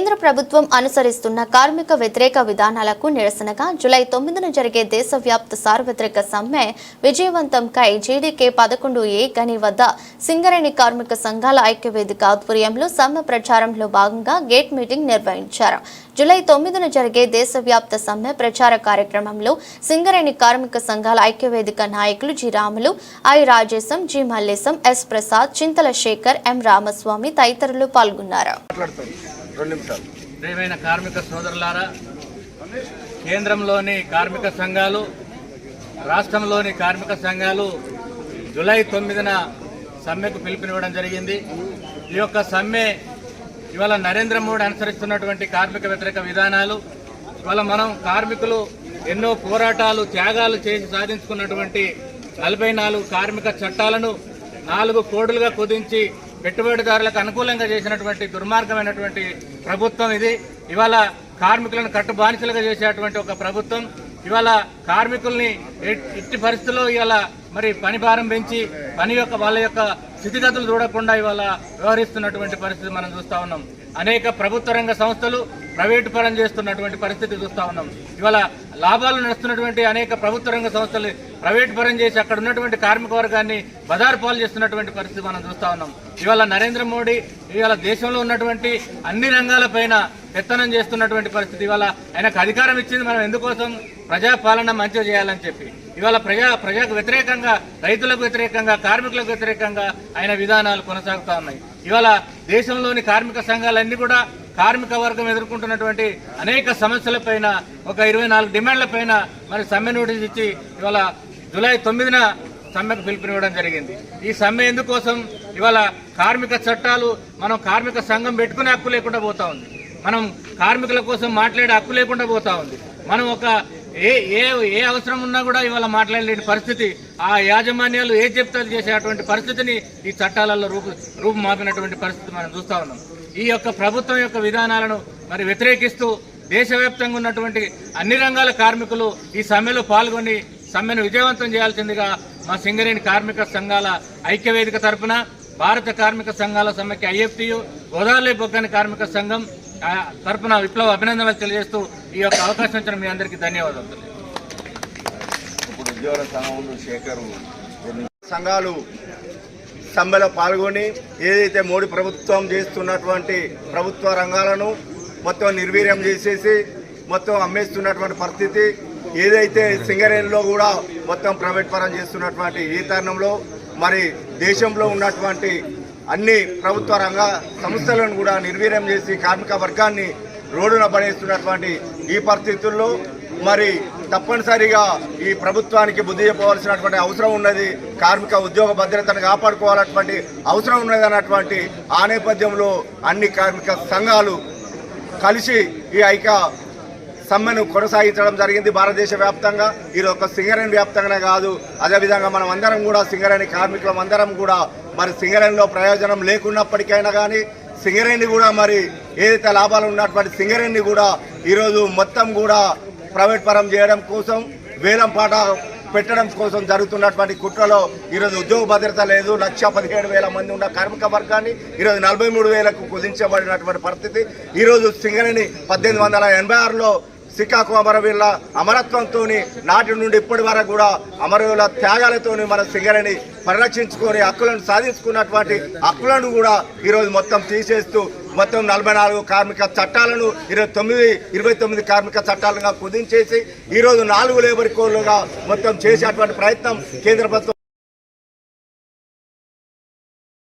కేంద్ర ప్రభుత్వం అనుసరిస్తున్న కార్మిక వ్యతిరేక విధానాలకు నిరసనగా జులై తొమ్మిదిన జరిగే దేశవ్యాప్త సార్వత్రిక సమ్మె విజయవంతం కై జీడీకే పదకొండు ఏ గని వద్ద సింగరేణి కార్మిక సంఘాల ఐక్యవేదిక ఆధ్వర్యంలో సమ్మె ప్రచారంలో భాగంగా గేట్ మీటింగ్ నిర్వహించారు. జులై తొమ్మిదిన జరిగే దేశవ్యాప్త సమ్మె ప్రచార కార్యక్రమంలో సింగరేణి కార్మిక సంఘాల ఐక్యవేదిక నాయకులు G Ramulu I Rajesham G Mallesham S Prasad Chintala Shekhar M Ramaswamy తదితరులు పాల్గొన్నారు. రెండు నిమిషాలు. ప్రియమైన కార్మిక సోదరులారా కేంద్రంలోని కార్మిక సంఘాలు రాష్ట్రంలోని కార్మిక సంఘాలు జూలై తొమ్మిదిన సమ్మెకు పిలుపునివ్వడం జరిగింది. ఈ యొక్క సమ్మె ఇవాళ నరేంద్ర మోడీ అనుసరిస్తున్నటువంటి కార్మిక వ్యతిరేక విధానాలు ఇవాళ మనం కార్మికులు ఎన్నో పోరాటాలు త్యాగాలు చేసి సాధించుకున్నటువంటి నలభై నాలుగు కార్మిక చట్టాలను నాలుగు కోడులుగా కుదించి పెట్టుబడిదారులకు అనుకూలంగా చేసినటువంటి దుర్మార్గమైనటువంటి ప్రభుత్వం ఇది. ఇవాళ కార్మికులను కట్టుబానిసలుగా చేసేటువంటి ఒక ప్రభుత్వం. ఇవాళ కార్మికుల్ని ఎట్టి పరిస్థితుల్లో ఇవాళ మరి పని భారం పెంచి పని యొక్క వాళ్ళ యొక్క స్థితిగతులు చూడకుండా ఇవాళ వ్యవహరిస్తున్నటువంటి పరిస్థితి మనం చూస్తా ఉన్నాం. అనేక ప్రభుత్వ రంగ సంస్థలు ప్రైవేటు పరం చేస్తున్నటువంటి పరిస్థితి చూస్తా ఉన్నాం. ఇవాళ లాభాలు నడుస్తున్నటువంటి అనేక ప్రభుత్వ రంగ సంస్థలు ప్రైవేటు పరం చేసి అక్కడ ఉన్నటువంటి కార్మిక వర్గాన్ని బజారు పాలు చేస్తున్నటువంటి పరిస్థితి మనం చూస్తా ఉన్నాం. ఇవాళ నరేంద్ర మోడీ ఇవాళ దేశంలో ఉన్నటువంటి అన్ని రంగాలపైన పెత్తనం చేస్తున్నటువంటి పరిస్థితి. ఇవాళ ఆయనకు అధికారం ఇచ్చింది మనం ఎందుకోసం? ప్రజాపాలన మంచిగా చేయాలని చెప్పి. ఇవాళ ప్రజా ప్రజాకు వ్యతిరేకంగా రైతులకు వ్యతిరేకంగా కార్మికులకు వ్యతిరేకంగా ఆయన విధానాలు కొనసాగుతూ ఉన్నాయి. ఇవాళ దేశంలోని కార్మిక సంఘాలన్నీ కూడా కార్మిక వర్గం ఎదుర్కొంటున్నటువంటి అనేక సమస్యలపైన ఒక ఇరవై నాలుగు డిమాండ్లపైన మరి సమ్మె నోటీస్ ఇచ్చి ఇవాళ జూలై తొమ్మిదిన సమ్మెకు పిలుపునివ్వడం జరిగింది. ఈ సమ్మె ఎందుకోసం? ఇవాళ కార్మిక చట్టాలు మనం కార్మిక సంఘం పెట్టుకునే హక్కు లేకుండా పోతా ఉంది. మనం కార్మికుల కోసం మాట్లాడే హక్కు లేకుండా పోతా ఉంది. మనం ఒక ఏ ఏ ఏ అవసరం ఉన్నా కూడా ఇవాళ మాట్లాడలేని పరిస్థితి. ఆ యాజమాన్యాలు ఏ చెప్తే చేసేటువంటి పరిస్థితిని ఈ చట్టాలలో రూపు రూపుమాపినటువంటి పరిస్థితి మనం చూస్తా ఉన్నాం. ఈ యొక్క ప్రభుత్వం యొక్క విధానాలను మరి వ్యతిరేకిస్తూ దేశవ్యాప్తంగా ఉన్నటువంటి అన్ని రంగాల కార్మికులు ఈ సమ్మెలో పాల్గొని సమ్మెను విజయవంతం చేయాల్సిందిగా మా సింగరేణి కార్మిక సంఘాల ఐక్యవేదిక తరఫున భారత కార్మిక సంఘాల సమ్మెకి ఐఎఫ్టియు గోదావరి బొగ్గని కార్మిక సంఘం తరఫున విప్లవ అభినందనలు తెలియజేస్తూ ఈ యొక్క అవకాశం ఇచ్చిన మీ అందరికీ ధన్యవాదాలు. ఇప్పుడు ఉద్యోగ సంఘములు శేఖర్ సంఘాలు సమ్మెలో పాల్గొని ఏదైతే మోడీ ప్రభుత్వం చేస్తున్నటువంటి ప్రభుత్వ రంగాలను మొత్తం నిర్వీర్యం చేసేసి మొత్తం అమ్మేస్తున్నటువంటి పరిస్థితి ఏదైతే సింగరేణిలో కూడా మొత్తం ప్రైవేట్ పరం చేస్తున్నటువంటి ఈ తరుణంలో మరి దేశంలో ఉన్నటువంటి అన్ని ప్రభుత్వ రంగ సంస్థలను కూడా నిర్వీర్యం చేసి కార్మిక వర్గాన్ని రోడ్డున పడేస్తున్నటువంటి ఈ పరిస్థితుల్లో మరి తప్పనిసరిగా ఈ ప్రభుత్వానికి బుద్ధి చెప్పవలసినటువంటి అవసరం ఉన్నది కార్మిక ఉద్యోగ భద్రతను కాపాడుకోవాలన్నటువంటి అవసరం ఉన్నది అన్నటువంటి ఆ నేపథ్యంలో అన్ని కార్మిక సంఘాలు కలిసి ఈ ఐక్య సమ్మెను కొనసాగించడం జరిగింది భారతదేశ వ్యాప్తంగా. ఇది ఒక సింగరేణి వ్యాప్తంగానే కాదు. అదేవిధంగా మనం అందరం కూడా సింగరేణి కార్మికులం అందరం కూడా మరి సింగరేణిలో ప్రయోజనం లేకున్నప్పటికైనా కానీ సింగరేణి కూడా మరి ఏదైతే లాభాలు ఉన్నటువంటి సింగరేణి కూడా ఈరోజు మొత్తం కూడా ప్రైవేట్ పరం చేయడం కోసం వేలం పాట పెట్టడం కోసం జరుగుతున్నటువంటి కుట్రలో ఈరోజు ఉద్యోగ భద్రత లేదు. లక్ష పదిహేడు వేల మంది ఉన్న కార్మిక వర్గాన్ని ఈరోజు నలభై మూడు వేలకు కుదించబడినటువంటి పరిస్థితి. ఈరోజు సింగరేణి పద్దెనిమిది వందల ఎనభై ఆరులో సికాకు అమరవీళ్ళ అమరత్వంతో నాటి నుండి ఇప్పటి వరకు కూడా అమరవీళ్ళ త్యాగాలతోని మన సింగరేణి పరిరక్షించుకొని హక్కులను సాధించుకున్నటువంటి హక్కులను కూడా ఈరోజు మొత్తం తీసేస్తూ మొత్తం నలభై నాలుగు కార్మిక చట్టాలను ఇరవై తొమ్మిది ఇరవై తొమ్మిది కార్మిక చట్టాలుగా కుదించేసి ఈరోజు నాలుగు లేబర్ కోడ్లుగా మొత్తం చేసేటువంటి ప్రయత్నం కేంద్ర ప్రభుత్వం